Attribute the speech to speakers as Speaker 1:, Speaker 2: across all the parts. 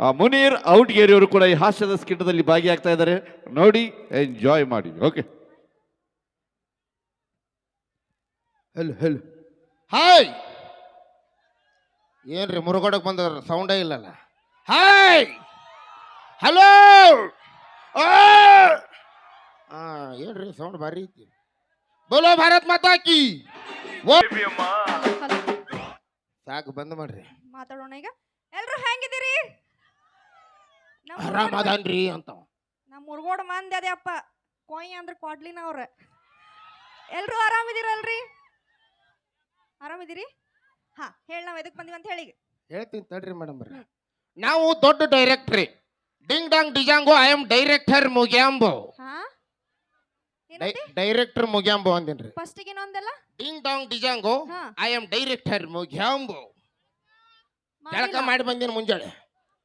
Speaker 1: ಆ, ಮುನೀರ್ ಔಟ್ಗೇರಿಯವರು ಕೂಡ ಈ ಹಾಸ್ಯದ ಸ್ಕಿಟದಲ್ಲಿ ಭಾಗಿಯಾಗ್ತಾ ಇದ್ದಾರೆ. ನೋಡಿ ಎಂಜಾಯ್ ಮಾಡಿ. ಓಕೆ
Speaker 2: ಹೆಲ್ ಹಲೋ ಹಾಯ್ ಏನ್ರಿ ಮುರುಗೋಡಕ್ಕೆ ಬಂದ ಸೌಂಡೇ ಇಲ್ಲಲ್ಲ? ಹಾಯ್ ಹಲೋ ಹಾ ಏನ್ರಿ ಸೌಂಡ್ ಭಾರಿ ಐತಿ. ಬೋಲೋ ಭಾರತ್ ಮಾತಾಕಿ ಸಾಕು ಬಂದ್ ಮಾಡ್ರಿ.
Speaker 3: ಮಾತಾಡೋಣ ಈಗ. ಎಲ್ರು ಹೆಂಗಿದ್ದೀರಿ?
Speaker 2: ಆರಾಮ್ ಅದಾನ್ರಿ ಅಂತ
Speaker 3: ನಮ್ಮ ಮುರ್ಗೋಡ್ ಮಂದಿ ಅದೇಪ್ಪ ಕೊಯ್ ಅಂದ್ರೆ ಕೊಡ್ಲಿನ ಅವ್ರ. ಎಲ್ರು ಆರಾಮಿದ್ದೀರಲ್ರಿ ಆರಾಮಿದ್ದೀರಿ ಹಾ ಹೇಳಿ ನಾವು ಎದಕ್ ಬಂದಿವಿ ಅಂತ ಹೇಳಿ
Speaker 2: ಹೇಳ್ತೀನಿ ತಡ್ರಿ ಮೇಡಮ್ ನಾವು ದೊಡ್ಡ ಡೈರೆಕ್ಟ್ರಿ ಡಿಂಗ್ ಡಾಂಗ್ ಡಿಜಾಂಗು ಐ ಆಮ್ ಡೈರೆಕ್ಟರ್ ಮುಗ್ಯಾಂಬು.
Speaker 3: ಹಾ? ಏನಂತಿ
Speaker 2: ಡೈರೆಕ್ಟರ್ ಮುಗ್ಯಾಂಬು ಅಂದಿನ್ರಿ.
Speaker 3: ಫಸ್ಟಿಗೆ ಇನ್ನೊಂದಲ್ಲ?
Speaker 2: ಡಿಂಗ್ ಡಾಂಗ್ ಡಿಜಾಂಗು
Speaker 3: ಹಾ.
Speaker 2: ಐ ಆಮ್ ಡೈರೆಕ್ಟರ್ ಮುಗ್ಯಾಂಬೋ. ಜಳಕ ಮಾಡಿ ಬಂದಿನ ಮುಂಜಾನೆ.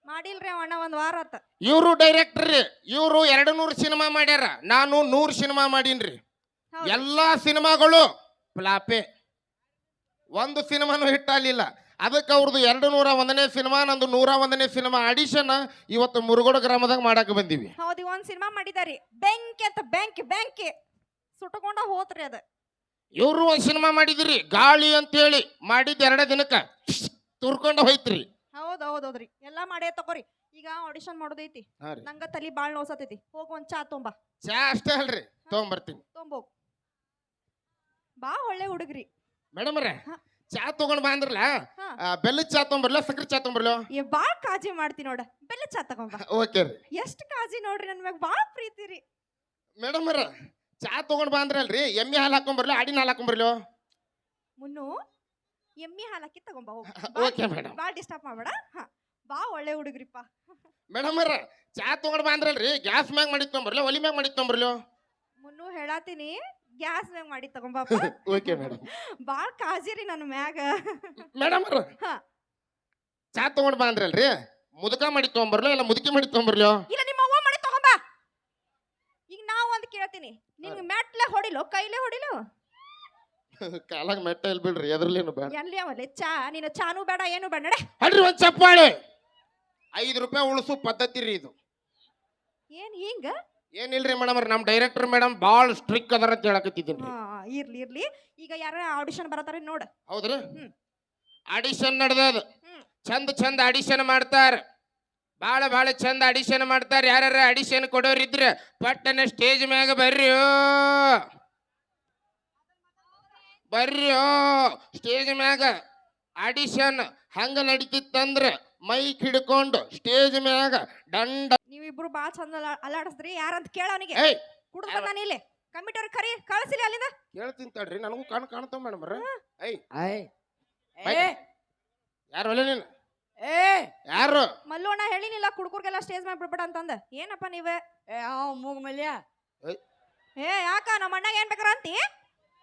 Speaker 3: ಮಾಡಿಲ್ರಿ ಅಣ್ಣ ಒಂದ್ ವಾರ ಆತ.
Speaker 2: ಇವರು ಡೈರೆಕ್ಟರ್ ಇವರು ಎರಡು ನೂರು ಸಿನಿಮಾ ಮಾಡ್ಯಾರ. ನಾನು ನೂರು ಸಿನಿಮಾ ಮಾಡೀನ್ರಿ.
Speaker 3: ಹೌದು.
Speaker 2: ಎಲ್ಲಾ ಸಿನಿಮಾಗಳು ಫ್ಲಾಪೆ. ಒಂದು ಸಿನಿಮಾನು ಹಿಟ್ ಆಗ್ಲಿಲ್ಲ. ಅದಕ್ಕೆ ಅವ್ರದ್ದು ಎರಡು ನೂರ ಒಂದನೇ ಸಿನಿಮಾ ನಂದು ನೂರ ಒಂದನೇ ಸಿನಿಮಾ ಆಡಿಷನ್ ಇವತ್ತು ಮುರುಗೋಡ ಗ್ರಾಮದಾಗ ಮಾಡಕ್ ಬಂದೀವಿ.
Speaker 3: ಹೌದು ಒಂದ್ ಸಿನಿಮಾ ಮಾಡಿದಾರಿ. ಬೆಂಕಿ ಅಂತ ಬೆಂಕಿ ಬೆಂಕಿ. ಸುಟ್ಕೊಂಡ ಹೋತ್ರಿ ಅದ.
Speaker 2: ಇವರು ಒಂದು ಸಿನಿಮಾ ಮಾಡಿದಿರಿ. ಗಾಳಿ ಅಂತೇಳಿ ಮಾಡಿದ ಎರಡೇ ದಿನಕ್ಕೆ ತುರ್ಕೊಂಡು ಹೋಯ್ತ್ರಿ.
Speaker 3: ಹೌದ್ ಹೌದು ಹೌದ್ರಿ. ಎಲ್ಲಾ ಮಾಡೇ ತಗೋರಿ ಈಗ ಆಡಿಷನ್ ಮಾಡೋದೈತಿ.
Speaker 2: ಹಾ ರೀ.
Speaker 3: ನಂಗ ತಲಿ ಬಾಳ್ ನೋಸತೈತಿ ಹೋಗ್ ಒಂದ್ ಚಾ ತೊಂಬಾ.
Speaker 2: ಚಾ ಅಷ್ಟೇ ಅಲ್ರಿ. ತೊಗೊಂಬರ್ತೀನಿ.
Speaker 3: ತೊಂಬೋಗ್. ಬಾ ಒಳ್ಳೆ ಹುಡುಗ್ರಿ.
Speaker 2: ಮೇಡಮ್ ಅವ್ರೆ
Speaker 3: ಹಾ.
Speaker 2: ಚಾ ತಗೊಂಡ್ ಬಾ ಅಂದ್ರಲ್ಲ
Speaker 3: ಬೆಲ್ಲ
Speaker 2: ಆ, ಬೆಲ್ಲದ ಚಾ ತೊಗೊಂಬರ್ಲ ಸಕ್ಕರೆ ಚಾ ತೊಗೊಂಬರ್ಲ
Speaker 3: ಏ ಬಾಳ್ ಕಾಜಿ ಮಾಡ್ತೀನಿ ನೋಡ. ಬೆಲ್ಲ ಚಾ ಬಾ.
Speaker 2: ಓಕೆ ರೀ.
Speaker 3: ಎಷ್ಟ್ ಕಾಜಿ ನೋಡ್ರಿ ನನ್ ಮ್ಯಾಗ ಬಾಳ್ ಪ್ರೀತಿ ರೀ.
Speaker 2: ಮೇಡಮ್ ಅವ್ರ ಚಾ ತಗೊಂಡ್ ಬಾ ಅಂದ್ರಲ್ರಿ ಎಮ್ಮೆ ಹಾಲು ಹಾಕೊಂಬರ್ಲ ಆಡಿನ ಹಾಲು ಹಾಕೊಂಬರ್ಲ?
Speaker 3: ಮುನ್ನು ಎಮ್ಮಿ ಹಾಲಕ್ಕಿ ತಗೊಂಬ ಹೋಗ್.
Speaker 2: Okay madam.
Speaker 3: ಭಾಳ ಡಿಸ್ಟರ್ಬ್ ಮಾಡಬೇಡ. ಹಾ ಬಾ ಒಳ್ಳೆ ಹುಡುಗ್ರಿಪ್ಪ.
Speaker 2: ಮೇಡಮ್ ಅವ್ರ ಚಾ ತಗೊಂಡ್ ಬಾ ಅಂದ್ರಲ್ರಿ ಗ್ಯಾಸ್ ಮ್ಯಾಗ ಮಾಡಿ ತೊಗೊಂಬರ್ಲ ಒಲಿ ಮ್ಯಾಗ ಮಾಡಿ ತೊಗೊಂಬರ್ಲ
Speaker 3: ಮುನ್ನು ಹೇಳಾತೀನಿ ಗ್ಯಾಸ್ ಮ್ಯಾಗ ಮಾಡಿ ತಗೊಂಬಾಪ
Speaker 2: ಓಕೆ ಮೇಡಮ್.
Speaker 3: ಭಾಳ ಕಾಜಿರಿ ನನ್ನ ಮ್ಯಾಗ.
Speaker 2: ಮೇಡಮ್ ಅವ್ರ
Speaker 3: ಹಾ.
Speaker 2: ಚಾ ತಗೊಂಡ್ ಬಾ ಅಂದ್ರಲ್ರಿ ಮುದುಕ ಮಾಡಿ ತೊಗೊಂಬರ್ಲ ಇಲ್ಲ ಮುದುಕಿ ಮಾಡಿ ತೊಗೊಂಬರ್ಲ
Speaker 3: ಇಲ್ಲ ನಿಮ್ಮ ಅವ್ವ ಮಾಡಿ ತಗೊಂಬ. ಈಗ ನಾವು ಒಂದ್ ಕೇಳ್ತೀನಿ ನಿಮ್ಗೆ ಮೆಟ್ಲೆ ಹೊಡಿಲೋ ಕೈಲೇ ಹೊಡಿಲೋ?
Speaker 2: ಕಾಲಾಗ ಮೆಟ್ಟ ಇಲ್ ಬಿಡ್ರಿ ಏನು ಬೇಡ.
Speaker 3: ಎಲ್ಲಿ ಅವಲೆ ಚಾ ನೀನು ಚಾನು ಬೇಡ ಏನು ಬೇಡ ನಡೆ.
Speaker 2: ಹಡ್ರಿ ಒಂದ್ ಚಪ್ಪಾಳೆ. ಐದು ರೂಪಾಯಿ ಉಳಿಸು ಪದ್ಧತಿ ರೀ ಇದು.
Speaker 3: ಏನ್ ಹಿಂಗ?
Speaker 2: ಏನಿಲ್ರಿ ಮೇಡಮ್ ಅವ್ರ ನಮ್ ಡೈರೆಕ್ಟರ್ ಮೇಡಮ್ ಭಾಳ ಸ್ಟ್ರಿಕ್ ಅದರ ಅಂತ ಹೇಳಕತ್ತಿದ್ದೀನಿ
Speaker 3: ಹಾ ಇರ್ಲಿ ಇರ್ಲಿ. ಈಗ ಯಾರ ಆಡಿಷನ್ ಬರತಾರ ನೋಡ.
Speaker 2: ಹೌದ್ರಿ?
Speaker 3: ಹ್ಮ್.
Speaker 2: ಆಡಿಷನ್ ನಡೆದದ.
Speaker 3: ಹ್ಮ್.
Speaker 2: ಚಂದ ಚಂದ ಆಡಿಷನ್ ಮಾಡ್ತಾರ. ಭಾಳ ಭಾಳ ಚಂದ ಆಡಿಷನ್ ಮಾಡ್ತಾರ. ಯಾರ್ಯಾರ ಆಡಿಷನ್ ಕೊಡೋರಿದ್ರೆ ಪಟ್ಟನೆ ಸ್ಟೇಜ್ ಮ್ಯಾಗ ಬರ್ರಿ ಬರ್ರಿ. ಸ್ಟೇಜ್ ಮ್ಯಾಗ ಆಡಿಷನ್ ಹಂಗ ನಡೀತಿತ್ತಂದ್ರ ಮೈಕ್ ಹಿಡ್ಕೊಂಡು ಸ್ಟೇಜ್ ಮ್ಯಾಗ ದಂಡ
Speaker 3: ನೀವಿಬ್ರು ಬಾಳ ಚಂದ ಅಲ- ಅಲ್ಲಾಡಿಸ್ದ್ರಿ. ಯಾರಂತ ಕೇಳ ಅವನಿಗೆ.
Speaker 2: ಏಯ್
Speaker 3: ಕುಡ್ದು ಬಂದಾನ ಇಲ್ಲಿ. ಕಮಿಟರ್ ಕರಿ ಕಳಿಸಿಲ್ಲ ಅಲ್ಲಿಂದ?
Speaker 2: ಕೇಳ್ತೀನಿ ತಡ್ರಿ. ನನಗೂ ಕಣ್ ಕಾಣ್ತಾವ ಮೇಡಮ್ ಏಯ್.
Speaker 4: ಆಯ್. ಏ
Speaker 2: ಯಾರು ಅಲ್ಲ ನೀನು?
Speaker 4: ಏ
Speaker 2: ಯಾರು?
Speaker 3: ಮಲ್ಲು ಅಣ್ಣ ಹೇಳಿನಿಲ್ಲ ಕುಡ್ಕುರ್ಗೆಲ್ಲ ಸ್ಟೇಜ್ ಮ್ಯಾಗ ಬಿಡ್ಬೇಡ ಅಂತಂದ. ಏನಪ್ಪ ನೀವೇ?
Speaker 4: ಏ ಅವ ಮೂಗ್ ಮಲ್ಯ
Speaker 3: ಏ ಯಾಕ? ನಮ್ಮ ಅಣ್ಣಗೆ ಏನ್ ಬೇಕಾರ ಅಂತಿ?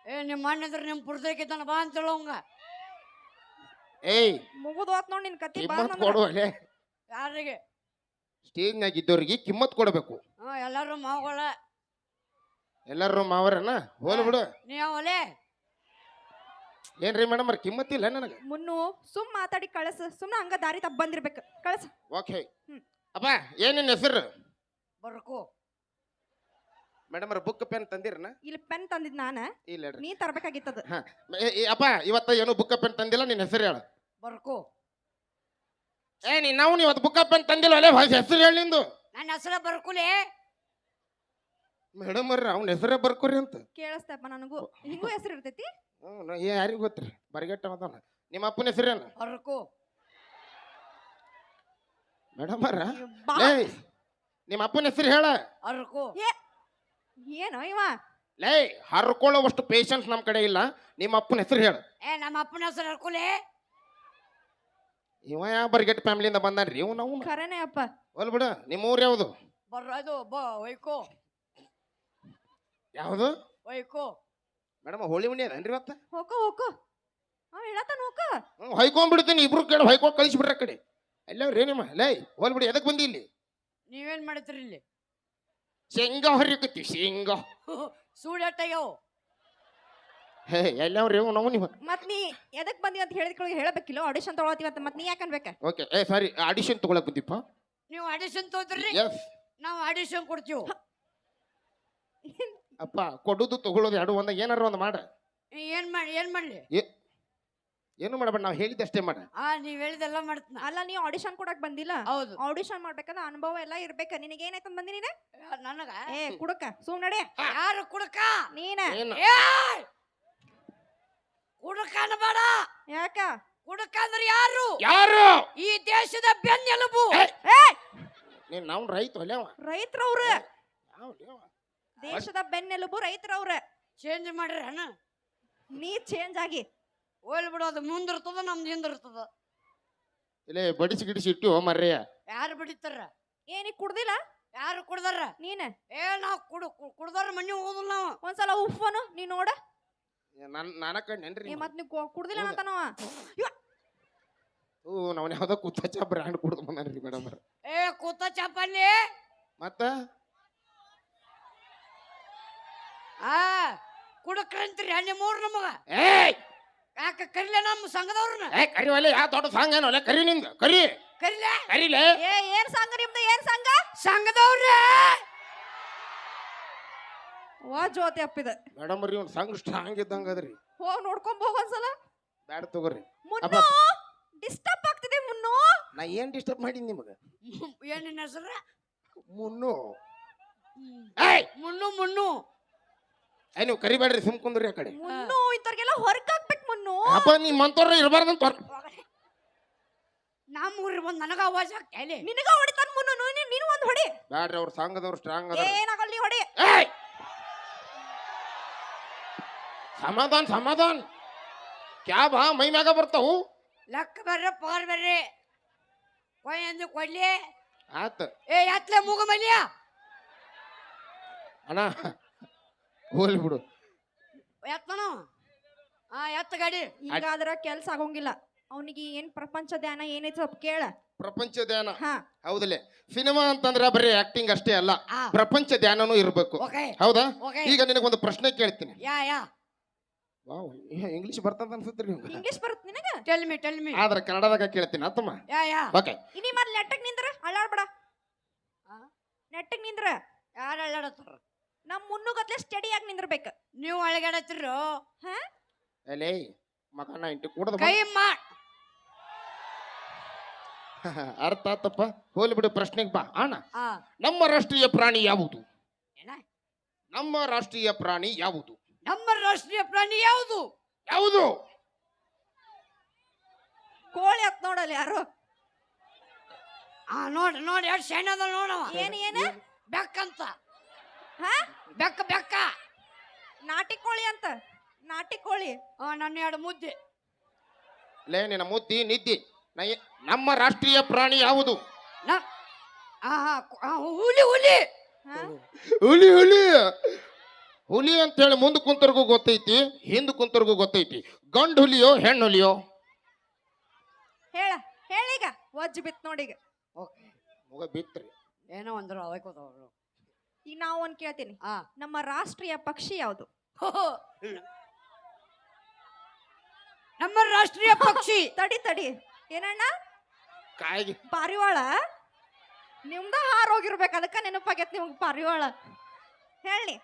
Speaker 4: ಏ ನಿಮ್ಮ ಅಣ್ಣ ಇದ್ರೆ ನಿಮ್ಮ ಪುರ್ತಕಿತ್ತಾನ ಬಾ ಅಂತ ಹೇಳೋಂಗ
Speaker 2: ಏಯ್
Speaker 3: ಮುಗುದ್ ಹೋತ್ ನೋಡ್ ನಿನ್ ಕತಿ
Speaker 2: ಕಿಮ್ಮತ್ ಕೊಡುವಲೆ
Speaker 4: ಯಾರಿಗೆ?
Speaker 2: ಸ್ಟೇಜ್ನಾಗ ಇದ್ದವ್ರಿಗೆ ಕಿಮ್ಮತ್ ಕೊಡಬೇಕು.
Speaker 4: ಹ್ಞೂ ಎಲ್ಲರೂ ಮಾವುಗಳ.
Speaker 2: ಎಲ್ಲರೂ ಮಾವರನ ಹೋಲ್ ಬಿಡು.
Speaker 4: ನೀ ಅವಲೇ
Speaker 2: ಏನ್ರಿ ಮೇಡಮ್ ಕಿಮ್ಮತ್ ಇಲ್ಲ ನನಗೆ?
Speaker 3: ಮುನ್ನು ಸುಮ್ ಮಾತಾಡಿ ಕಳಸ ಸುಮ್ನ ಹಂಗ ದಾರಿ ತಪ್ಪ ಬಂದಿರ್ಬೇಕು. ಕಳಸ.
Speaker 2: ಓಕೆ. ಅಪ್ಪ ಏನೇನ್ ಹೆಸರು?
Speaker 4: ಬರ್ಕೋ.
Speaker 2: ಮೇಡಮ್ ಬುಕ್ ಪೆನ್ ತಂದಿರನ?
Speaker 3: ಇಲ್ಲಿ ಪೆನ್ ತಂದಿದ್ ನಾನ.
Speaker 2: ಇಲ್ಲ
Speaker 3: ನೀ ತರಬೇಕಾಗಿತ್ತದ.
Speaker 2: ಏ- ಏ, ಅಪ್ಪ ಇವತ್ತ ಏನು ಬುಕ್ ಪೆನ್ ತಂದಿಲ್ಲ ನಿನ್ನ ಹೆಸರು ಹೇಳ.
Speaker 4: ಬರ್ಕೋ.
Speaker 2: ಏ ನೀ ನಾವು ಇವತ್ತು ಬುಕ್ ಪೆನ್ ತಂದಿಲ್ಲ ಅಲ್ಲೇ ಹೆಸರು ಹೇಳಿ ನಿಂದು.
Speaker 4: ನನ್ನ ಹೆಸರ ಬರ್ಕುಲೆ.
Speaker 2: ಮೇಡಮ್ ಅವ್ರ ಅವ್ನ ಹೆಸರೇ ಬರ್ಕೋರಿ ಅಂತ.
Speaker 3: ಕೇಳಿಸ್ತಪ್ಪ ನನಗೂ. ಹಿಂಗೂ ಹೆಸರು ಇರ್ತೈತಿ?
Speaker 2: ಹ್ಞೂ ಯಾರಿಗೂ ಗೊತ್ತ್ರಿ? ಬರಿಗಟ್ಟ ಅದಾನ. ನಿಮ್ಮ ಅಪ್ಪನ ಹೆಸರೇನು
Speaker 4: ಬರ್ಕೋ.
Speaker 2: ಮೇಡಮ್ ಅವ್ರ? ನಿಮ್ಮ ಅಪ್ಪನ ಹೆಸರು ಹೇಳ.
Speaker 4: ಅರ್ಕೋ
Speaker 3: ಏನೋ ಇವ?
Speaker 2: ಲೇ ಹರ್ಕೊಳ್ಳೋವಷ್ಟು ಪೇಷನ್ಸ್ ನಮ್ಮ ಕಡೆ ಇಲ್ಲ. ನಿಮ್ಮ ಅಪ್ಪನ ಹೆಸರು ಹೇಳ.
Speaker 4: ಏ ನಮ್ಮ ಅಪ್ಪನ ಹೆಸರು ಹರ್ಕೊಲೆ
Speaker 2: ಇವ ಯಾವ ಬರ್ಗೆಟ್ ಫ್ಯಾಮಿಲಿಯಿಂದ ರೀ ಇವ್ ನಾವು
Speaker 3: ಖರೇನೆ ಅಪ್ಪ.
Speaker 2: ಹೋಲ್ ಬಿಡ. ನಿಮ್ಮ ಊರು ಯಾವುದು?
Speaker 4: ಬರೋದು ಬಾ ಒಯ್ಕೋ
Speaker 2: ಯಾವುದು?
Speaker 4: ಒಯ್ಕೋ
Speaker 2: ಮೇಡಮ್ ಹೋಳಿ ಹುಣ್ಣಿ ಅದೇನ್ರಿ ಮತ್ತೆ
Speaker 3: ಹೋಕೋ ಹೋಕೋ. ಅವ ಹೇಳತ್ತಾನ ನೋಕೋ
Speaker 2: ಹ್ಞೂ ಹೊಯ್ಕೊಂಡ್ಬಿಡ್ತೀನಿ ಇಬ್ರು ಕೇಳಿ ಹೊಯ್ಕೊಂಡು ಕಳಿಸ್ಬಿಡ್ರಿ ಆ ಕಡೆ. ಎಲ್ಲವ್ರಿ ನಿಮ್ಮ? ಲೇ ಹೋಲ್ ಬಿಡಿ ಎದಕ್ಕೆ ಬಂದಿ ಇಲ್ಲಿ?
Speaker 4: ನೀವೇನ್ ಮಾಡ್ತೀರಿ ಇಲ್ಲಿ?
Speaker 2: ಶೇಂಗಾ ಹೊರಿಕತ್ತಿ ಶೇಂಗಾ
Speaker 4: ಸೂಡ್ಯಾಟಾಗ್ಯಾವ
Speaker 2: ಹೇ ಎಲ್ಲವ್ರಿ ಇವ್ ನಾವು ನೀವು
Speaker 3: ಮತ್ ನೀ ಎದಕ್ ಬಂದಿ ಅಂತ ಹೇಳಿದ್ಕೊಳ್ಳಿ ಹೇಳಬೇಕಿಲ್ಲ? ಆಡಿಷನ್ ತಗೊಳತೀವಿ ಅಂತ ಮತ್ತೆ ನೀ ಯಾಕೆ ಅನ್ಬೇಕ?
Speaker 2: ಓಕೆ ಏ ಸಾರಿ ಆಡಿಷನ್ ತಗೊಳಕ್ ಬಂದಿಪ್ಪ.
Speaker 4: ನೀವು ಆಡಿಷನ್ ತಗೋದ್ರಿ
Speaker 2: ಎಸ್
Speaker 4: ನಾವು ಆಡಿಷನ್ ಕೊಡ್ತೀವಿ.
Speaker 2: ಅಪ್ಪ ಕೊಡುದು ತಗೊಳ್ಳೋದು ಎರಡು ಒಂದ ಏನಾರ ಒಂದು ಮಾಡ.
Speaker 4: ಏನು ಮಾಡಿ ಏನ್ ಮಾಡ್ಲಿ?
Speaker 2: ಏನು ಮಾಡಬೇಡ ನಾವು ಹೇಳಿದಷ್ಟೇ ಮಾಡ.
Speaker 4: ಆ ನೀವ್ ಹೇಳಿದೆಲ್ಲ ಮಾಡ್ತೀನಿ.
Speaker 3: ಅಲ್ಲ ನೀ ಆಡಿಷನ್ ಕೊಡಕ್ ಬಂದಿಲ್ಲ?
Speaker 4: ಹೌದು.
Speaker 3: ಆಡಿಷನ್ ಮಾಡ್ಬೇಕಂದ್ರೆ ಅನುಭವ ಎಲ್ಲ ಇರ್ಬೇಕ. ನಿನಗೆ ಏನಾಯ್ತು ಬಂದಿ ನೀನೆ?
Speaker 4: ನನಗ?
Speaker 3: ಏ ಕುಡಕ ಸುಮ್ ನಡೆ.
Speaker 4: ಯಾರು ಕುಡಕ?
Speaker 3: ನೀನ.
Speaker 2: ಏನು?
Speaker 4: ಏಯ್! ಕುಡಕ ಅನ್ಬೇಡ.
Speaker 3: ಯಾಕ?
Speaker 4: ಕುಡಕ ಅಂದ್ರೆ ಯಾರು?
Speaker 2: ಯಾರು?
Speaker 4: ಈ ದೇಶದ ಬೆನ್ನೆಲುಬು.
Speaker 3: ಏ!
Speaker 2: ನೀನ್ ನಾವು ರೈತ ಹೊಲೆವ
Speaker 3: ರೈತರವ್ರು.
Speaker 2: ಯಾವ ಲೇವ?
Speaker 3: ದೇಶದ ಬೆನ್ನೆಲುಬು ರೈತರವ್ರ.
Speaker 4: ಚೇಂಜ್ ಮಾಡ್ರಿ ಅಣ್ಣ.
Speaker 3: ನೀ ಚೇಂಜ್ ಆಗಿ.
Speaker 4: ಹೋಲ್ ಅದು ಮುಂದಿರ್ತದ ನಮ್ದು ಹಿಂದಿರ್ತದ.
Speaker 2: ಇಲ್ಲೇ ಬಡಿಸಿ ಗಿಡಿಸಿ ಇಟ್ಟು ಮರ್ರೆಯ
Speaker 4: ಯಾರು ಬಿಡಿತಾರ?
Speaker 3: ಏನಿ ಕುಡ್ದಿಲ್ಲ?
Speaker 4: ಯಾರು ಕುಡ್ದಾರ?
Speaker 3: ನೀನ.
Speaker 4: ಏ ನಾವ್ ಕುಡ್ ಕು- ಕುಡ್ದಾರ ಮಣ್ಣಿ ಹೋದಲ್ ನಾವು.
Speaker 3: ಒಂದ್ಸಲ ಉಫನು ನೀ ನೋಡ.
Speaker 2: ನನ್ ನಾನ ಕಣ್ಣೇನ್ರಿ
Speaker 3: ಏ ಮತ್ ನೀ ಕೊ- ಕುಡ್ದಿಲ್ಲ
Speaker 2: ಹೌದಾ?
Speaker 3: ಅಂತನವ
Speaker 2: ಓ ನಾವ್ ಯಾವ್ದೋ ಕುತ್ತಚ್ಚ ಬ್ರ್ಯಾಂಡ್ ಕುಡ್ದು ಬಂದಾನ್ರಿ ಮೇಡಮ್
Speaker 4: ಏ ಕೂತ ಚಪ್ಪಲ್ಲಿ
Speaker 2: ಮತ್ತ?
Speaker 4: ಆ ಕುಡಕ್ರಂತ್ರಿ ಅಲ್ಲಿ ಮೂರ್ ನಮಗ.
Speaker 2: ಏಯ್!
Speaker 4: ಯಾಕ ಕರಿಲೆ ನಮ್ಮ ಸಂಘದವ್ರನ್ನ?
Speaker 2: ಏ ಕರಿವಲ್ಲ ಒಲೆ ಯಾವ ದೊಡ್ಡ ಸಾಂಗ್ ಏನೋ ಕರಿ ನಿಂದ ಕರಿ.
Speaker 4: ಕರಿಲೆ?
Speaker 2: ಕರಿಲೆ.
Speaker 3: ಏ ಏನ್ ಸಂಘ ನಿಮ್ದು? ಏನ್ ಸಂಘ?
Speaker 4: ಸಂಘದವ್ರೇ!
Speaker 3: ವಾ ಜ್ಯೋತಿ ಅಪ್ಪಿದ.
Speaker 2: ಮೇಡಮ್ ರೀ ಒಂದು ಸಂಘ ಸ್ಟ್ರಾಂಗ್ ಇದ್ದಂಗ ಅದ್ರಿ.
Speaker 3: ಹೋಗ್ ನೋಡ್ಕೊಂಡ್ ಹೋಗ್ ಒಂದ್ಸಲ.
Speaker 2: ಬ್ಯಾಡ ತಗೋರಿ.
Speaker 3: ಮುನ್ನು ಡಿಸ್ಟರ್ಬ್ ಆಗ್ತಿದೆ ಮುನ್ನು.
Speaker 2: ನಾ ಏನ್ ಡಿಸ್ಟರ್ಬ್ ಮಾಡೀನಿ ನಿಮಗೆ?
Speaker 4: ಏನ್ ನಿನ್ನ ಹೆಸರ?
Speaker 2: ಮುನ್ನು. ಏಯ್!
Speaker 4: ಮುನ್ನು ಮುನ್ನು.
Speaker 2: ಏ ನೀವು ಕರಿಬೇಡ್ರಿ ಸುಮ್ ಕುಂದ್ರಿ ಆ ಕಡೆ.
Speaker 3: ಮುನ್ನು ಇಂಥವ್ರಿಗೆಲ್ಲ ಹೊರಗ್ ಹಾಕ್ಬೇಕು ಮುನ್ನು.
Speaker 2: ಅಪ್ಪ ನೀ ಮಂತವ್ರ ಇರಬಾರ್ದಂತ
Speaker 4: ನಮ್ಮ ಊರಿಗೆ ಬಂದು ನನಗ ಅವಾಜ್ ಆಗ್ತಾ
Speaker 3: ನಿನಗ ಹೊಡಿತಾನ ಮುನ್ನು ನೀನು ನೀನು ಒಂದ್ ಹೊಡಿ.
Speaker 2: ಬ್ಯಾಡ್ರಿ ಅವ್ರ ಸಂಘದವ್ರು ಸ್ಟ್ರಾಂಗ್ ಅದ
Speaker 3: ಏನಾಗಲ್ಲ ನೀ ಹೊಡಿ.
Speaker 2: ಸಮಾಧಾನ ಸಮಾಧಾನ. ಕ್ಯಾಬ್ ಹಾ ಮೈ ಮ್ಯಾಗ ಬರ್ತಾವು?
Speaker 4: ಲಕ್ಕ ಬರ್ರಿ ಪವರ್ ಬರ್ರಿ. ಕೊಯ್ ಅಂದು ಕೊಡ್ಲಿ.
Speaker 2: ಆತ.
Speaker 4: ಏ ಎತ್ಲೆ ಮೂಗ ಮಲ್ಯ.
Speaker 2: ಅಣ್ಣ ಹೋಗ್ಲಿ ಬಿಡು.
Speaker 4: ಎತ್ತನು. ಆ ಎತ್ತ ಗಾಡಿ.
Speaker 3: ಹಿಂಗಾದ್ರ ಕೆಲ್ಸ ಆಗೋಂಗಿಲ್ಲ. ಅವನಿಗೆ ಏನ್ ಪ್ರಪಂಚ ಧ್ಯಾನ ಏನೈತಿ ಸ್ವಲ್ಪ ಕೇಳ.
Speaker 2: ಪ್ರಪಂಚ ಧ್ಯಾನ?
Speaker 3: ಹಾ.
Speaker 2: ಹೌದಲೇ. ಸಿನಿಮಾ ಅಂತಂದ್ರೆ ಬರೀ ಆಕ್ಟಿಂಗ್ ಅಷ್ಟೇ ಅಲ್ಲ
Speaker 4: ಆ
Speaker 2: ಪ್ರಪಂಚ ಧ್ಯಾನನೂ ಇರಬೇಕು.
Speaker 4: ಓಕೆ.
Speaker 2: ಹೌದಾ?
Speaker 4: ಓಕೆ.
Speaker 2: ಈಗ ನಿನಗೊಂದು ಪ್ರಶ್ನೆ ಕೇಳ್ತೀನಿ.
Speaker 4: ಯಾ ಯಾ.
Speaker 2: ವಾವ್ ಇಂಗ್ಲಿಷ್ ಬರ್ತದ ಅನ್ಸುತ್ತೆ ನಿಮ್ಗೆ.
Speaker 3: ಇಂಗ್ಲಿಷ್ ಬರುತ್ತೆ ನಿನಗ?
Speaker 4: ಟೆಲ್ ಮಿ ಟೆಲ್ ಮಿ
Speaker 2: ಆದ್ರೆ ಕನ್ನಡದಾಗ ಕೇಳ್ತೀನಿ ಅತ್ತಮ್ಮ.
Speaker 4: Yeah yeah.
Speaker 2: ಓಕೆ.
Speaker 3: ಇನಿ ಮೊದ್ಲು ನೆಟ್ಟಗ್ ನಿಂದ್ರ? ಅಳ್ಳಾಡ್ಬೇಡ.
Speaker 4: ಆ?
Speaker 3: ನೆಟ್ಟಗ್ ನಿಂದ್ರ?
Speaker 4: ಯಾರು ಅಳ್ಳಾಡತ್ತಾರ?
Speaker 3: ನಮ್ ಮುನ್ನುಗತ್ಲೆ ಸ್ಟಡಿ ಆಗಿ ನಿಂದ್ರಬೇಕ.
Speaker 4: ನೀವು ಅಳಗಾಡತ್ತಿರು
Speaker 2: ಹಾ? ಎಲೆ ಇಂಟಿ ಕೂಡದ
Speaker 4: ಕೈ ಮಾ.
Speaker 2: ಅರ್ಥ ಆತಪ್ಪ? ಹೋಲಿ ಬಿಡು ಪ್ರಶ್ನೆಗೆ ಬಾ. ಅಣ್ಣ
Speaker 4: ಆ.
Speaker 2: ನಮ್ಮ ರಾಷ್ಟ್ರೀಯ ಪ್ರಾಣಿ ಯಾವುದು?
Speaker 4: ಏನ?
Speaker 2: ನಮ್ಮ ರಾಷ್ಟ್ರೀಯ ಪ್ರಾಣಿ ಯಾವುದು?
Speaker 4: ನಮ್ಮ ರಾಷ್ಟ್ರೀಯ ಪ್ರಾಣಿ ಯಾವುದು?
Speaker 2: ಯಾವುದು?
Speaker 3: ಕೋಳಿ ಹತ್ ನೋಡಲ್ಲ ಯಾರು?
Speaker 4: ಆ ನೋಡ್ ನೋಡಿ ಎಷ್ಟು ನೋಡವ
Speaker 3: ಏನ್ ಏನ?
Speaker 4: ಬೆಕ್ಕಂತ.
Speaker 3: ಹಾ?
Speaker 4: ಬೆಕ್ಕ ಬೆಕ್ಕ.
Speaker 3: ನಾಟಿ ಕೋಳಿ ಅಂತ? ನಾಟಿ ಕೋಳಿ?
Speaker 4: ಆ ನನ್ನ ಎರಡು ಮುದ್ದೆ.
Speaker 2: ಲೇ ನಿನ್ನ ಮುದ್ದಿ ನಿದ್ದಿ. ನಾ ಏ- ನಮ್ಮ ರಾಷ್ಟ್ರೀಯ ಪ್ರಾಣಿ ಯಾವುದು?
Speaker 4: ಹುಲಿ ಆ ಆ, ಆ, ಹುಲಿ ಹುಲಿ.
Speaker 3: ಹಾ?
Speaker 2: ಹುಲಿ ಹುಲಿ. ಹುಲಿ ಅಂತೇಳಿ ಮುಂದೆ ಕುಂತರ್ಗೂ ಗೊತ್ತೈತಿ ಹಿಂದ್ ಕುಂತರ್ಗೂ ಗೊತ್ತೈತಿ. ಗಂಡು ಹುಲಿಯೋ ಹೆಣ್ಣು ಹುಲಿಯೋ?
Speaker 3: ಹೇಳ ಹೇಳೀಗ. ವಜ್ಜ್ ಬಿತ್ ನೋಡೀಗ
Speaker 4: ಓಕೆ
Speaker 2: ಮಗ ಬಿತ್ರಿ.
Speaker 4: ಏನೋ ಅಂದ್ರು ಅವೈಕೋತವ್ರು
Speaker 3: ಈಗ ನಾವು ಒಂದ್ ಕೇಳ್ತೀನಿ.
Speaker 4: ಆ.
Speaker 3: ನಮ್ಮ ರಾಷ್ಟ್ರೀಯ ಪಕ್ಷಿ ಯಾವುದು?
Speaker 4: ನಮ್ಮ ರಾಷ್ಟ್ರೀಯ ಪಕ್ಷಿ.
Speaker 3: ತಡಿ ತಡಿ. ಏನಣ್ಣ?
Speaker 2: ಕಾಯಿಗೆ.
Speaker 3: ಪಾರಿವಾಳ? ನಿಮ್ದ ಹಾರೋಗಿರ್ಬೇಕು ಅದಕ್ಕ ನೆನಪಾಗೈತ್ ನಿಮ್ಗೆ ಪಾರಿವಾಳ. ಹೇಳಿ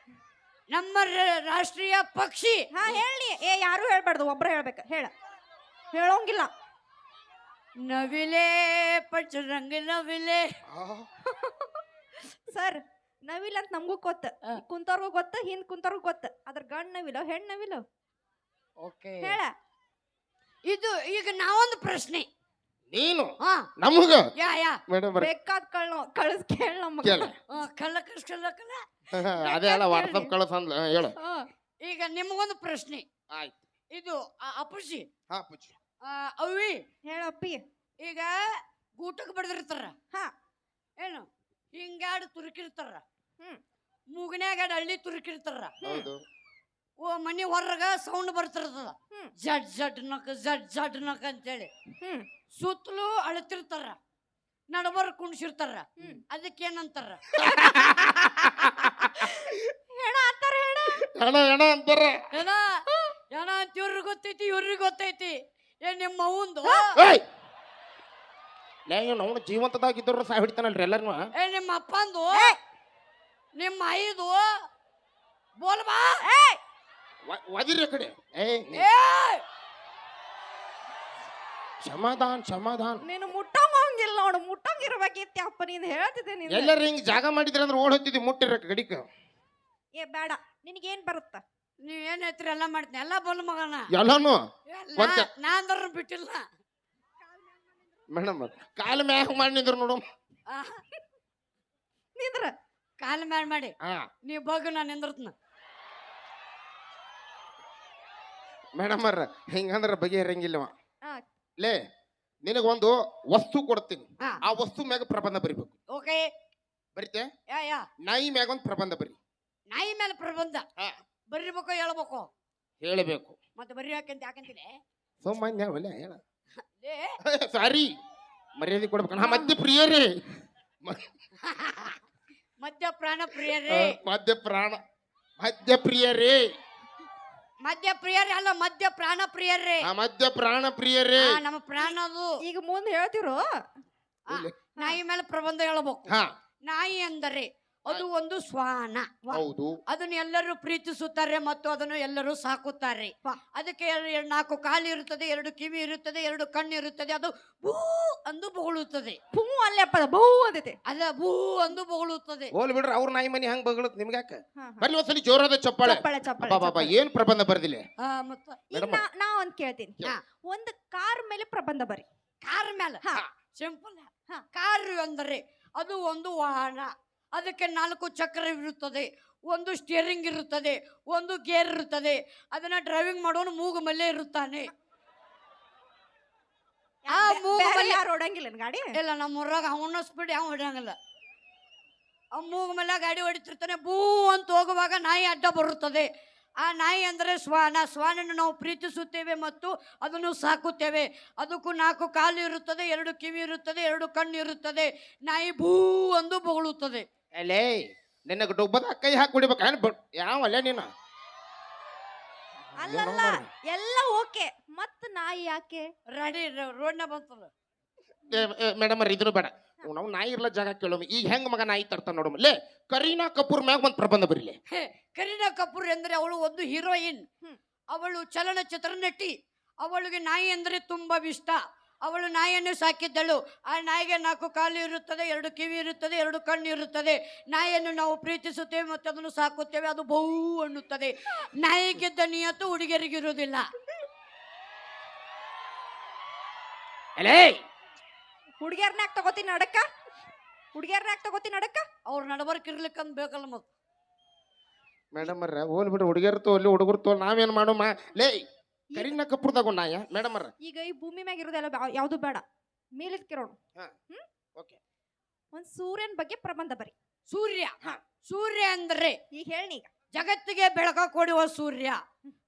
Speaker 4: ನಮ್ಮ ರ- ರಾಷ್ಟ್ರೀಯ ಪಕ್ಷಿ.
Speaker 3: ಹಾ ಹೇಳಿ ಏ ಯಾರು ಹೇಳ್ಬಾರ್ದು ಒಬ್ರ ಹೇಳ್ಬೇಕು. ಹೇಳ. ಹೇಳೋಂಗಿಲ್ಲ.
Speaker 4: ನವಿಲೆ ಪಂಚರಂಗ ನವಿಲೆ.
Speaker 3: ಸರ್ ನವಿಲ್ ಅಂತ ನಮಗೂ ಗೊತ್ತ. ಕುಂತವ್ರಿಗೂ ಗೊತ್ತ ಹಿಂದ್ ಕುಂತವ್ರಿಗೂ ಗೊತ್ತ. ಅದ್ರ ಗಂಡ್ ನವಿಲೋ ಹೆಣ್ ನವಿಲೋ
Speaker 4: ಓಕೆ.
Speaker 3: ಹೇಳ.
Speaker 4: ಇದು ಈಗ ನಾವೊಂದು ಪ್ರಶ್ನೆ.
Speaker 2: ನೀನು?
Speaker 4: ಹಾ.
Speaker 2: ನಮಗ?
Speaker 4: ಯಾ ಯಾ.
Speaker 2: ಮೇಡಮ್
Speaker 3: ಬೇಕಾದ್ ಕಳ್ಳ ಕಳಿಸ್ ಕೇಳ ನಮಗ.
Speaker 2: ಕೇಳ.
Speaker 4: ಆ, ಕಳ್ಳ ಕಳ್ಸ ಕಳ್ಳ ಕಳ್ಳ.
Speaker 2: ಅದೇ ಅಲ್ಲ ವಾಟ್ಸಪ್ ಕಳಸ ಅಂದ್ಲ. ಹಾ, ಹೇಳು.
Speaker 4: ಈಗ ನಿಮಗೊಂದು ಪ್ರಶ್ನೆ.
Speaker 2: ಆಯ್ತು.
Speaker 4: ಇದು ಆ, ಅಪುಷಿ
Speaker 2: ಹಾ ಪುಚ್ಚಿ
Speaker 4: ಆ, ಅವಿ
Speaker 3: ಹೇಳಪ್ಪಿ.
Speaker 4: ಈಗ ಗೂಟಕ್ಕೆ ಬಡದಿರ್ತಾರ.
Speaker 3: ಹಾ.
Speaker 4: ಏನು? ಹಿಂಗಾಡು ತುರುಕಿರ್ತಾರ.
Speaker 3: ಹ್ಮ್.
Speaker 4: ಮೂಗನ್ಯಾಗ ಹಳ್ಳಿ ತುರುಕಿರ್ತಾರ.
Speaker 2: ಹೌದು.
Speaker 4: ಓ ಮನೆ ಹೊರಗ ಸೌಂಡ್ ಬರ್ತಿರ್ತದ.
Speaker 3: ಹ್ಮ್.
Speaker 4: ಜಡ್ ಜಡ್ ನಕ್ ಜಡ್ ಜಡ್ ನಕ್ ಅಂತೇಳಿ.
Speaker 3: ಹ್ಮ್.
Speaker 4: ಸುತ್ತಲೂ ಅಳತಿರ್ತಾರ. ನಡಬರ್ ಕುಣ್ಸಿರ್ತಾರ.
Speaker 3: ಅದಕ್ಕೆ
Speaker 4: ಅದಕ್ಕೇನಂತಾರ?
Speaker 3: ಹೇಳ ಆತರ ಹೇಳ
Speaker 2: ಹೆಣ ಹೆಣ ಅಂತಾರ.
Speaker 4: ಏನ ಏನ ಅಂತ ಇವ್ರಿಗೆ ಗೊತ್ತೈತಿ ಇವ್ರಿಗೆ ಗೊತ್ತೈತಿ. ಏ ನಿಮ್ಮ ಅವಂದು
Speaker 2: ಏಯ್! ಲೇ ನಾವು ಜೀವಂತದಾಗಿದ್ದವ್ರು ಸಹ ಹಿಡಿತಾನಲ್ರಿ ಎಲ್ಲರೂ
Speaker 4: ಏ ನಿಮ್ಮ ಅಪ್ಪಂದು ನಿಮ್ಮ ಐದು ಬೋಲ್ಬಾ
Speaker 2: ಒದಿರಿ ಆ ಕಡೆ. ಏ ನೀ-
Speaker 4: ಏ!
Speaker 2: ಸಮಾಧಾನ ಸಮಾಧಾನ
Speaker 3: ನೀನು ಮುಟ್ಟಂಗಿಲ್ಲ ಹೋಗಿಲ್ಲ ನೋಡು ಮುಟ್ಟಂಗ ಇರ್ಬೇಕಿತ್ತು ಅಪ್ಪ ನೀನು ಹೇಳ್ತಿದ್ದೆ ನೀನು
Speaker 2: ಎಲ್ಲರೂ ಹಿಂಗ್ ಜಾಗ ಮಾಡಿದ್ರೆ ಅಂದ್ರೆ ಓಡ್ ಹೋಗ್ತಿದ್ವಿ ಮುಟ್ಟಿರ ಗಡಿಕ
Speaker 3: ಏ ಬೇಡ ನಿನಗೇನ್ ಬರುತ್ತ?
Speaker 4: ನೀವ್ ಏನ್ ಹೇಳ್ತೀರಿ ಎಲ್ಲ ಮಾಡ್ತೀನಿ. ಎಲ್ಲ ಬೋಲ್ ಮಗನ.
Speaker 2: ಎಲ್ಲಾನು?
Speaker 4: ಎಲ್ಲ
Speaker 2: ಒಂದೇ.
Speaker 4: ನಾ ಅಂದ್ರ ಬಿಟ್ಟಿಲ್ಲ.
Speaker 2: ಮೇಡಮ್ ಕಾಲ ಮ್ಯಾಗ ಮಾಡಿ ನಿಂದ್ರು ನೋಡು.
Speaker 3: ನಿಂದ್ರ
Speaker 4: ಕಾಲ್ ಮ್ಯಾಲ್ ಮಾಡಿ.
Speaker 2: ಹಾ.
Speaker 4: ನೀ ಬಗ್ಗೆ ನಾನು ನಿಂದಿರ್ತನ.
Speaker 2: ಮೇಡಮ್ ಅವ್ರ ಹಿಂಗಂದ್ರ ಬಗೆಹರಂಗಿಲ್ಲವ
Speaker 3: ಆ.
Speaker 2: ಲೇ ನಿನಗೊಂದು ವಸ್ತು ಕೊಡ್ತೀನಿ. ಆ. ವಸ್ತು ಮ್ಯಾಗ ಪ್ರಬಂಧ ಬರಿಬೇಕು.
Speaker 4: ಓಕೆ.
Speaker 2: ಬರಿತೆ?
Speaker 4: Yeah yeah.
Speaker 2: ನಾಯಿ ಮ್ಯಾಗ ಒಂದು ಪ್ರಬಂಧ ಬರಿ.
Speaker 4: ನಾಯಿ ಮೇಲೆ ಪ್ರಬಂಧ?
Speaker 2: ಹಾ.
Speaker 4: ಬರೀಬೇಕು ಹೇಳ್ಬೇಕು?
Speaker 2: ಹೇಳಬೇಕು.
Speaker 4: ಮತ್ತೆ ಬರೀಬೇಕಂತ ಯಾಕಂತೀನಿ
Speaker 2: ಸಾಮಾನ್ಯ ಒಲೆ ಹೇಳ. ಸಾರಿ. ಮರ್ಯಾದೆ ಕೊಡ್ಬೇಕು ನಾ ಮಧ್ಯ ಪ್ರಿಯರೇ.
Speaker 4: ಮಧ್ಯ ಪ್ರಾಣ ಪ್ರಿಯರೇ.
Speaker 2: ಮಧ್ಯ ಪ್ರಾಣ. ಮಧ್ಯ ಪ್ರಿಯರೇ.
Speaker 4: ಮಧ್ಯ ಪ್ರಿಯರೇ ಅಲ್ಲ ಮಧ್ಯ ಪ್ರಾಣ ಪ್ರಿಯರೇ.
Speaker 2: ಆ ಮಧ್ಯ ಪ್ರಾಣ ಪ್ರಿಯರೇ.
Speaker 4: ಆ, ನಮ್ಮ ಪ್ರಾಣ ಅದು.
Speaker 3: ಈಗ ಮುಂದೆ ಹೇಳ್ತಿರೋ?
Speaker 4: ನಾಯಿ ಮೇಲೆ ಪ್ರಬಂಧ ಹೇಳಬೇಕು.
Speaker 2: ಹಾ.
Speaker 4: ನಾಯಿ ಅಂದರೆ ಅದು ಒಂದು ಶ್ವಾನ.
Speaker 2: ಹೌದು.
Speaker 4: ಅದನ್ನ ಎಲ್ಲರೂ ಪ್ರೀತಿಸುತ್ತಾರೆ ಮತ್ತು ಅದನ್ನು ಎಲ್ಲರೂ ಸಾಕುತ್ತಾರೆ.
Speaker 3: ವಾ.
Speaker 4: ಅದಕ್ಕೆ ಎರಡು ಎರಡು ನಾಲ್ಕು ಕಾಲು ಇರುತ್ತದೆ ಎರಡು ಕಿವಿ ಇರುತ್ತದೆ ಎರಡು ಕಣ್ಣು ಇರುತ್ತದೆ ಅದು ಭೂ ಅಂದು ಬೊಗಳುತ್ತದೆ.
Speaker 3: ಪೂ ಅಲ್ಲಪ್ಪ ಬಹು ಅಂದೈತೆ
Speaker 4: ಅಲ್ಲ ಭೂ ಅಂದು ಬೊಗಳುತ್ತದೆ.
Speaker 2: ಹೋಲ್ ಬಿಡ್ರಿ ಅವ್ರ ನಾಯಿ ಮನಿ ಹಂಗ ಬಗಳತ್ ನಿಮ್ಗ್ಯಾಕ
Speaker 3: ಹಾ, ಹಾ.
Speaker 2: ಬರ್ಲಿ ಒಂದ್ಸಲಿ ಜೋರಾದ ಚಪ್ಪಾಳೆ.
Speaker 3: ಚಪ್ಪಾಳೆ ಚಪ್ಪಾಳೆ
Speaker 2: ಬಾಬಾ
Speaker 3: ಚಪ್ಪಾಳೆ.
Speaker 2: ಏನ್ ಪ್ರಬಂಧ ಬರ್ದಿಲ್ಲ
Speaker 4: ಆ, ಮತ್ತ
Speaker 3: ಈಗ
Speaker 2: ಮೇಡಮ್
Speaker 3: ನಾ- ನಾ ಒಂದ್ ಕೇಳ್ತೀನಿ.
Speaker 4: ಹಾ.
Speaker 3: ಒಂದು ಕಾರ್ ಮೇಲೆ ಪ್ರಬಂಧ ಬರಿ
Speaker 4: ಕಾರ್ ಮೇಲೆ?
Speaker 3: ಹಾ.
Speaker 4: ಸಿಂಪಲ್
Speaker 3: ಹಾ.
Speaker 4: ಕಾರು ಅಂದರೆ ಅದು ಒಂದು ವಾಹನ. ಅದಕ್ಕೆ ನಾಲ್ಕು ಚಕ್ರ ಇರುತ್ತದೆ. ಒಂದು ಸ್ಟಿಯರಿಂಗ್ ಇರುತ್ತದೆ ಒಂದು ಗೇರ್ ಇರುತ್ತದೆ. ಅದನ್ನ ಡ್ರೈವಿಂಗ್ ಮಾಡೋನು ಮೂಗು ಮಲ್ಲೆ ಇರುತ್ತಾನೆ. ಆ ಮೂಗು
Speaker 3: ಯಾರು ಓಡಂಗಿಲ್ಲ ಗಾಡಿ?
Speaker 4: ಇಲ್ಲ ನಮ್ಮ ಊರಾಗ ಅವನ ಸ್ಪೀಡ್ ಯಾವ ಹೊಡೆಯಂಗಿಲ್ಲ ಆ ಮೂಗು ಮೇಲೆ ಗಾಡಿ ಹೊಡಿತಿರ್ತಾನೆ ಬೂ ಅಂತ ಹೋಗುವಾಗ ನಾಯಿ ಅಡ್ಡ ಬರುತ್ತದೆ. ಆ ನಾಯಿ ಅಂದರೆ ಶ್ವಾನ ಶ್ವಾನನ್ನು ನಾವು ಪ್ರೀತಿಸುತ್ತೇವೆ ಮತ್ತು ಅದನ್ನು ಸಾಕುತ್ತೇವೆ. ಅದಕ್ಕೂ ನಾಲ್ಕು ಕಾಲು ಇರುತ್ತದೆ ಎರಡು ಕಿವಿ ಇರುತ್ತದೆ ಎರಡು ಕಣ್ಣು ಇರುತ್ತದೆ. ನಾಯಿ ಭೂ ಅಂದು ಬೊಗಳುತ್ತದೆ.
Speaker 2: ಅಲೇ ನಿನ್ನ ಡುಬ್ಬದ ಕೈ ಹಾಕಿ ಕುಡಿಬೇಕು. ಏನ್ ಯಾವ ಅಲ್ಲೇ ನೀನು?
Speaker 3: ಅಲ್ಲಲ್ಲ ಎಲ್ಲ ಓಕೆ. ಮತ್ ನಾಯಿ ಯಾಕೆ?
Speaker 4: ರೆಡಿ ರೋಡ್ನ ಬಂತು
Speaker 2: ಮೇಡಮ್ ಅವ್ರ ಇದ್ರು ಬೇಡ. ನಾವು ನಾಯಿ ಇರ್ಲ ಜಾಗ ಕೇಳೋಮ್. ಈಗ ಹೆಂಗ್ ಮಗ ನಾಯಿ ತರ್ತಾನ ನೋಡಮ್. ಲೇ ಕರೀನಾ ಕಪೂರ್ ಮ್ಯಾಗ ಒಂದ್ ಪ್ರಬಂಧ ಬರೀಲಿ
Speaker 4: ಹೇ, ಕರೀನಾ ಕಪೂರ್ ಎಂದರೆ ಅವಳು ಒಂದು ಹೀರೋಯಿನ್. ಅವಳು ಚಲನಚಿತ್ರ ನಟಿ. ಅವಳಿಗೆ ನಾಯಿ ಅಂದರೆ ತುಂಬಾ ಇಷ್ಟ. ಅವಳು ನಾಯಿಯನ್ನು ಸಾಕಿದ್ದಳು. ಆ ನಾಯಿಗೆ ನಾಲ್ಕು ಕಾಲು ಇರುತ್ತದೆ ಎರಡು ಕಿವಿ ಇರುತ್ತದೆ ಎರಡು ಕಣ್ಣು ಇರುತ್ತದೆ. ನಾಯಿಯನ್ನು ನಾವು ಪ್ರೀತಿಸುತ್ತೇವೆ ಮತ್ತು ಅದನ್ನು ಸಾಕುತ್ತೇವೆ. ಅದು ಬಹು ಅನ್ನುತ್ತದೆ. ನಾಯಿಗಿದ್ದ ನಿಯತ್ತು ಹುಡುಗಿಯರಿಗಿರುವುದಿಲ್ಲ.
Speaker 2: ಹುಡುಗಿಯರ್ನಾಗ
Speaker 3: ಹುಡುಗಿಯರ್ನ್ಯಾಗ ತಗೋತೀನಿ ನಡಕ? ಹುಡುಗಿಯರ್ನಾಗ ತಗೋತೀನಿ ನಡಕ?
Speaker 4: ಅವ್ರ ನಡಬರ್ಕ್ ಇರ್ಲಿಕ್ಕಂದ್ ಬೇಕಲ್ಲ ಮತ್ತೆ
Speaker 2: ಮೇಡಮ್ ಅವ್ರ ಹೋಲ್ ಬಿಡ್ರಿ ಹುಡುಗಿಯರ್ ತೋ ಅಲ್ಲಿ ಹುಡುಗರು ತೋ ನಾವೇನ್ ಮಾಡೋಮ ಲೇ! ಕರೀನಾ ಕಪೂರ್ ತಗೊಂಡಾಯ ಮೇಡಮ್ ಅವ್ರ
Speaker 3: ಈಗ ಈ ಭೂಮಿ ಮ್ಯಾಗ ಇರೋದೆಲ್ಲ ಯಾವ್ದು ಬೇಡ. ಮೇಲಿದ್ ಕಿರೋಣ
Speaker 2: ಹಾ.
Speaker 3: ಹ್ಮ್?
Speaker 2: Okay.
Speaker 3: ಒಂದ್ ಸೂರ್ಯನ್ ಬಗ್ಗೆ ಪ್ರಬಂಧ ಬರಿ.
Speaker 4: ಸೂರ್ಯ.
Speaker 2: ಹಾ.
Speaker 4: ಸೂರ್ಯ ಅಂದ್ರೆ?
Speaker 3: ಈಗ ಹೇಳಿ ಈಗ
Speaker 4: ಜಗತ್ತಿಗೆ ಬೆಳಕ ಕೊಡುವ ಸೂರ್ಯ.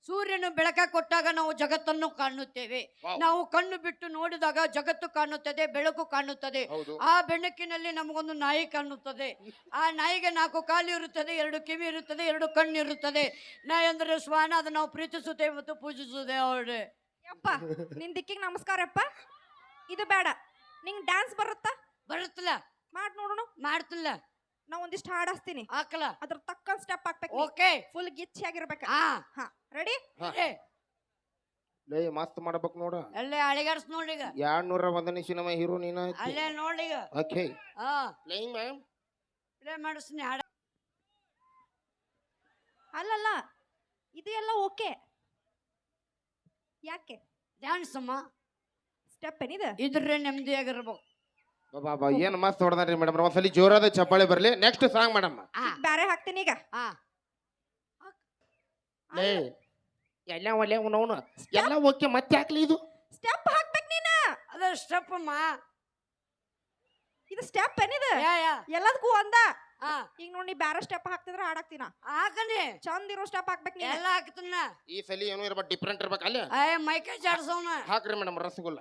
Speaker 4: ಸೂರ್ಯನು ಬೆಳಕ ಕೊಟ್ಟಾಗ ನಾವು ಜಗತ್ತನ್ನು ಕಾಣುತ್ತೇವೆ. ನಾವು ಕಣ್ಣು ಬಿಟ್ಟು ನೋಡಿದಾಗ ಜಗತ್ತು ಕಾಣುತ್ತದೆ ಬೆಳಕು ಕಾಣುತ್ತದೆ. ಆ ಬೆಳಕಿನಲ್ಲಿ ನಮಗೊಂದು ನಾಯಿ ಕಾಣುತ್ತದೆ. ಆ ನಾಯಿಗೆ ನಾಲ್ಕು ಕಾಲು ಇರುತ್ತದೆ ಎರಡು ಕಿವಿ ಇರುತ್ತದೆ ಎರಡು ಕಣ್ಣು ಇರುತ್ತದೆ ನಾಯಿ ಅಂದರೆ ಶ್ವಾನ ಅದನ್ನು ನಾವು ಪ್ರೀತಿಸುತ್ತೇವೆ ಮತ್ತು ಪೂಜಿಸುತ್ತೇವೆ ಅವರೇ.
Speaker 3: ಅಪ್ಪ ನಿನ್ ದಿಕ್ಕಿಗೆ ನಮಸ್ಕಾರಪ್ಪ ಇದು ಬೇಡ. ನಿಂಗ್ ಡ್ಯಾನ್ಸ್ ಬರುತ್ತಾ?
Speaker 4: ಬರುತ್ತಲ್ಲ.
Speaker 3: ಮಾಡ್ ನೋಡೋಣ.
Speaker 4: ಮಾಡ್ತಿಲ್ಲ.
Speaker 3: ನಾ ಒಂದಿಷ್ಟು ಹಾಡಸ್ತೀನಿ
Speaker 4: ಹಾಕಲ.
Speaker 3: ಅದ್ರ ತಕ್ಕ ಸ್ಟೆಪ್ ಹಾಕ್ಬೇಕು
Speaker 4: ಓಕೆ
Speaker 3: ಫುಲ್ ಗಿಚ್ಚಿ ಆಗಿರ್ಬೇಕು.
Speaker 4: ಹಾ.
Speaker 3: ಹಾ. ರೆಡಿ
Speaker 2: ಲೇ ಮಸ್ತ್ ಮಾಡ್ಬೇಕು ನೋಡ.
Speaker 4: ಅಲ್ಲೇ ಅಳಿಗಾಡ್ಸ್ ಈಗ.
Speaker 2: ಎರಡ್ ನೂರ ಒಂದನೇ ಸಿನಿಮಾ ಹೀರೋ ನೀನ
Speaker 4: ಅಲ್ಲೇ ನೋಡೀಗ
Speaker 2: ಓಕೆ.
Speaker 4: ಹಾ.
Speaker 2: ಪ್ಲೇಯಿಂಗ್ ಮ್ಯಾಮ್
Speaker 4: ಪ್ಲೇ ಮಾಡಿಸ್ತೀನಿ ಹಾಡ.
Speaker 3: ಅಲ್ಲಲ್ಲ ಇದು ಎಲ್ಲ ಓಕೆ. ಯಾಕೆ?
Speaker 4: ಡ್ಯಾನ್ಸ್ ಅಮ್ಮ.
Speaker 3: ಸ್ಟೆಪ್ ಏನಿದೆ
Speaker 4: ಇದ್ರೆ ನೆಮ್ಮದಿಯಾಗಿರ್ಬೇಕು.
Speaker 2: ಬಾಬಾ ಏನ್ ಮಸ್ತ್ ಹೊಡೆದ್ರಿ ಮೇಡಮ್ ಒಂದ್ಸಲಿ ಜೋರಾದ ಚಪ್ಪಾಳೆ ಬರ್ಲಿ. ನೆಕ್ಸ್ಟ್ ಸಾಂಗ್ ಮೇಡಮ್
Speaker 4: ಆ.
Speaker 3: ಬ್ಯಾರೆ ಹಾಕ್ತೀನಿ ಈಗ.
Speaker 4: ಆ.
Speaker 2: ಲೇ ಎಲ್ಲ ಒಲೆ ಅವನವನು ಎಲ್ಲ ಓಕೆ ಮತ್ತೆ ಹಾಕ್ಲಿ ಇದು?
Speaker 3: ಸ್ಟೆಪ್ ಹಾಕ್ಬೇಕು ನೀನ.
Speaker 4: ಅದ ಸ್ಟೆಪ್ ಅಮ್ಮ
Speaker 3: ಇದು ಸ್ಟೆಪ್ ಏನಿದೆ?
Speaker 4: ಯಾ ಯಾ.
Speaker 3: ಎಲ್ಲದಕ್ಕೂ ಒಂದ?
Speaker 4: ಆ.
Speaker 3: ಈಗ ನೋಡಿ ಬ್ಯಾರೆ ಸ್ಟೆಪ್ ಹಾಕ್ತಿದ್ರೆ ಹಾಡಾಕ್ತಿನ
Speaker 4: ಹಾಕನಿ
Speaker 3: ಚಂದ ಇರೋ ಸ್ಟೆಪ್ ಹಾಕ್ಬೇಕು ನೀ
Speaker 4: ಎಲ್ಲ ಹಾಕ್ತನ
Speaker 2: ಈ ಸಲಿ ಏನೋ ಇರ್ಬೇಕು ಡಿಫ್ರೆಂಟ್ ಇರ್ಬೇಕು ಅಲ್ಲೇ.
Speaker 4: ಮೈಕೈ ಜಾಡ್ಸೋಣ
Speaker 2: ಹಾಕ್ರಿ ಮೇಡಮ್ ರಸಗುಲ್ಲ.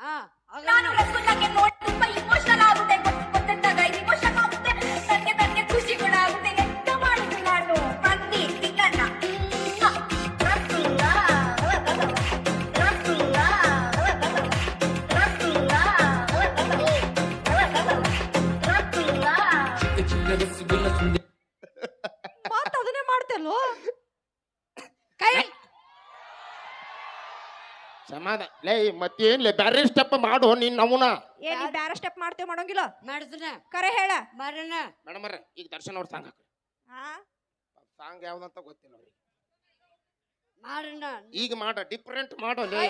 Speaker 5: ನಾನು ರಸಗುಲ್ಲಕ್ಕೆ ನೋಡಿ ತುಂಬಾ ಇಮೋಷನಲ್ ಆಗುತ್ತೆ. ಗೊತ್ತಿದ್ದಾಗ
Speaker 2: ಲೇ ಮತ್ತೇನ್ಲೇ ಬ್ಯಾರೆ ಸ್ಟೆಪ್ ಮಾಡು ನಿನ್ನ ನಮೂನ.
Speaker 3: ಏ ನೀ ಬ್ಯಾರ ಸ್ಟೆಪ್ ಮಾಡ್ತೇವ್ ಮಾಡಂಗಿಲ್ಲ?
Speaker 4: ಮಾಡ್ತಾನೆ.
Speaker 3: ಕರೆ ಹೇಳ.
Speaker 4: ಮರಣ
Speaker 2: ಮೇಡಮ್ ಈಗ ದರ್ಶನ ಅವ್ರ ಸಾಂಗ್ ಹಾಕ್ರಿ.
Speaker 3: ಹಾ
Speaker 2: ಸಾಂಗ್ ಯಾವ್ದಂತ ಗೊತ್ತಿಲ್ಲ ಅವ್ರಿಗೆ.
Speaker 4: ಮಾಡೋಣ
Speaker 2: ಈಗ ಮಾಡ ಡಿಫ್ರೆಂಟ್ ಮಾಡೋ ಲೇ.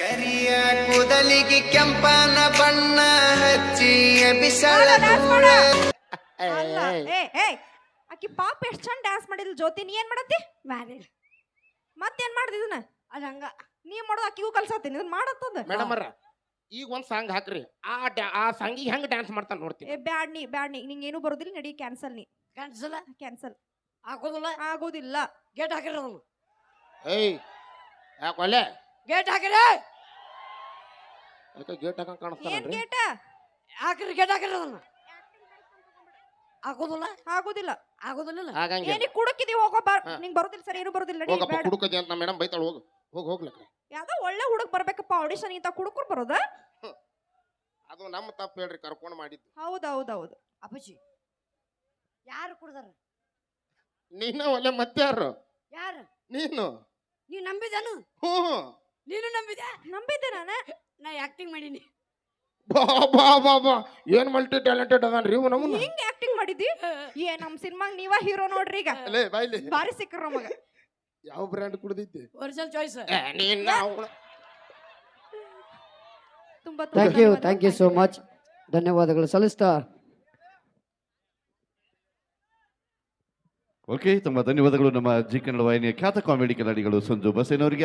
Speaker 6: ಕರಿಯ ಕೂದಲಿಗೆ ಕೆಂಪನ ಬಣ್ಣ ಹಚ್ಚಿ ಬಿಸಳ
Speaker 3: ಅಲ್ಲ
Speaker 2: ಏ,
Speaker 3: ಏ ಆಕಿ ಪಾಪ ಎಷ್ಟ್ ಚಂದ ಡ್ಯಾನ್ಸ್ ಮಾಡಿದ್ಲು. ಜ್ಯೋತಿ ನೀ ಏನ್ ಮಾಡತ್ತಿ?
Speaker 4: ಮ್ಯಾರೇಜ್
Speaker 3: ಮತ್ತೇನ್ ಮಾಡ್ದಿದ್ನ
Speaker 4: ಅದಂಗ ಹಂಗ.
Speaker 3: ನೀ ಮಾಡೋದು ಅಕ್ಕಿಗೂ ಕಲ್ಸತ್ತೀನಿ ಇದನ್ನ ಮಾಡತ್ತದ
Speaker 2: ಮೇಡಮ್ ಅವ್ರ ಈಗ ಒಂದ್ ಸಾಂಗ್ ಹಾಕ್ರಿ. ಆ ಡ್ಯಾ- ಆ ಸಾಂಗಿಗೆ ಹೆಂಗ್ ಡ್ಯಾನ್ಸ್ ಮಾಡ್ತಾ ನೋಡ್ತೀನಿ.
Speaker 3: ಏ ಬ್ಯಾಡ್ ನೀ ಬ್ಯಾಡ್ ನೀ ನಿಂಗೆ ಏನು ಬರೋದಿಲ್ಲ ನಡಿ ಕ್ಯಾನ್ಸಲ್ ನೀ.
Speaker 4: ಕ್ಯಾನ್ಸಲ್
Speaker 3: ಕ್ಯಾನ್ಸಲ್
Speaker 4: ಆಗೋದಿಲ್ಲ?
Speaker 3: ಆಗೋದಿಲ್ಲ.
Speaker 4: ಗೇಟ್ ಹಾಕಿರ
Speaker 2: ಏಯ್ ಯಾಕೊಲೆ
Speaker 4: ಗೇಟ್ ಹಾಕಿರ!
Speaker 2: ಯಾಕೆ ಗೇಟ್ ಹಾಕಂಗ್
Speaker 3: ಏನ್
Speaker 2: ಕಾಣಿಸ್ತಾನ್ರಿ
Speaker 3: ಗೇಟ
Speaker 4: ಹಾಕ್ರಿ ಗೇಟ್ ಹಾಕಿರ ಆಗೋದಿಲ್ಲ? ಹಾಕೋದಿಲ್ಲ
Speaker 3: ಆಗೋದಿಲ್ಲ
Speaker 4: ಆಗೋದಿಲ್ಲ
Speaker 2: ಆಗಂಗಿಲ್ಲ
Speaker 3: ಏನಿ ಕುಡಕಿದಿ ಹೋಗೋ ಬಾರ್
Speaker 2: ಹಾ.
Speaker 3: ನಿಂಗ್ ಬರೋದಿಲ್ಲ ಸರ್ ಏನು ಬರೋದಿಲ್ಲ ನಡಿ
Speaker 2: ಹೋಗಪ್ಪ
Speaker 3: ಬ್ಯಾಡ.
Speaker 2: ಹುಡುಕದಿ ಅಂತ ಮೇಡಮ್ ಬೈತಾಳ ಹೋಗು. ಹೋಗ್ ಹೋಗ್ಲಕ್ಕ
Speaker 3: ಯಾವ್ದೋ ಒಳ್ಳೆ ಹುಡುಗ ಬರ್ಬೇಕಪ್ಪ ಆಡಿಷನ್ ಇಂತ ಕುಡುಕರು ಬರೋದ?
Speaker 2: ಅದು ನಮ್ಮ ತಪ್ಪು ಹೇಳ್ರಿ ಕರ್ಕೊಂಡು ಮಾಡಿದ್ದು.
Speaker 3: ಹೌದ್ ಹೌದ್ ಹೌದು
Speaker 4: ಅಪ್ಪಾಜಿ ಯಾರು ಕುಡ್ದಾರ?
Speaker 2: ನೀನ ಒಳ್ಳೆ ಮತ್ತೆ ಯಾರು?
Speaker 4: ಯಾರು
Speaker 2: ನೀನು
Speaker 4: ನೀ ನಂಬಿದನು?
Speaker 2: ಹ್ಞೂ.
Speaker 4: ನೀನು ನಂಬಿದೆ
Speaker 3: ನಂಬಿದ್ದೆ ನಾನು.
Speaker 4: ನಾ ಆಕ್ಟಿಂಗ್ ಮಾಡೀನಿ.
Speaker 2: ಬಾ ಬಾ ಬಾ ಬಾ. ಏನ್ ಮಲ್ಟಿ ಟ್ಯಾಲೆಂಟೆಡ್ ಅದಾನ್ರಿ ಇವ್ ನಮ್ಮನ್ನ?
Speaker 3: ಹಿಂಗ್ ಆಕ್ಟಿಂಗ್ ಮಾಡಿದ್ದಿ? ಏ ನಮ್ ಸಿನಿಮಾಗ್ ನೀವ ಹೀರೋ ನೋಡ್ರಿ ಈಗ.
Speaker 2: ಲೇ ಬಾಯ್ಲಿ.
Speaker 3: ಬಾರಿ ಸಿಕ್ಕ್ರ ನಮಗ.
Speaker 2: ಯಾವ ಬ್ರ್ಯಾಂಡ್ ಕುಡಿದಿದ್ದೆ?
Speaker 4: ಒರಿಜಿನಲ್ ಚಾಯ್ಸ್
Speaker 2: ನೀನ್ ಅವ್ಳ-
Speaker 3: ತುಂಬಾ
Speaker 7: thank you thank you so much ಧನ್ಯವಾದಗಳು ಸಲ್ಲಿಸ್ತಾ.
Speaker 1: ಓಕೆ ತುಂಬ ಧನ್ಯವಾದಗಳು ನಮ್ಮ ಜಿ ಕನ್ನಡ ವಾಹಿನಿಯ ಖ್ಯಾತ ಕಾಮಿಡಿ ಕನ್ನಡಿಗಳು ಸಂಜು ಬಸೇನವರಿಗೆ.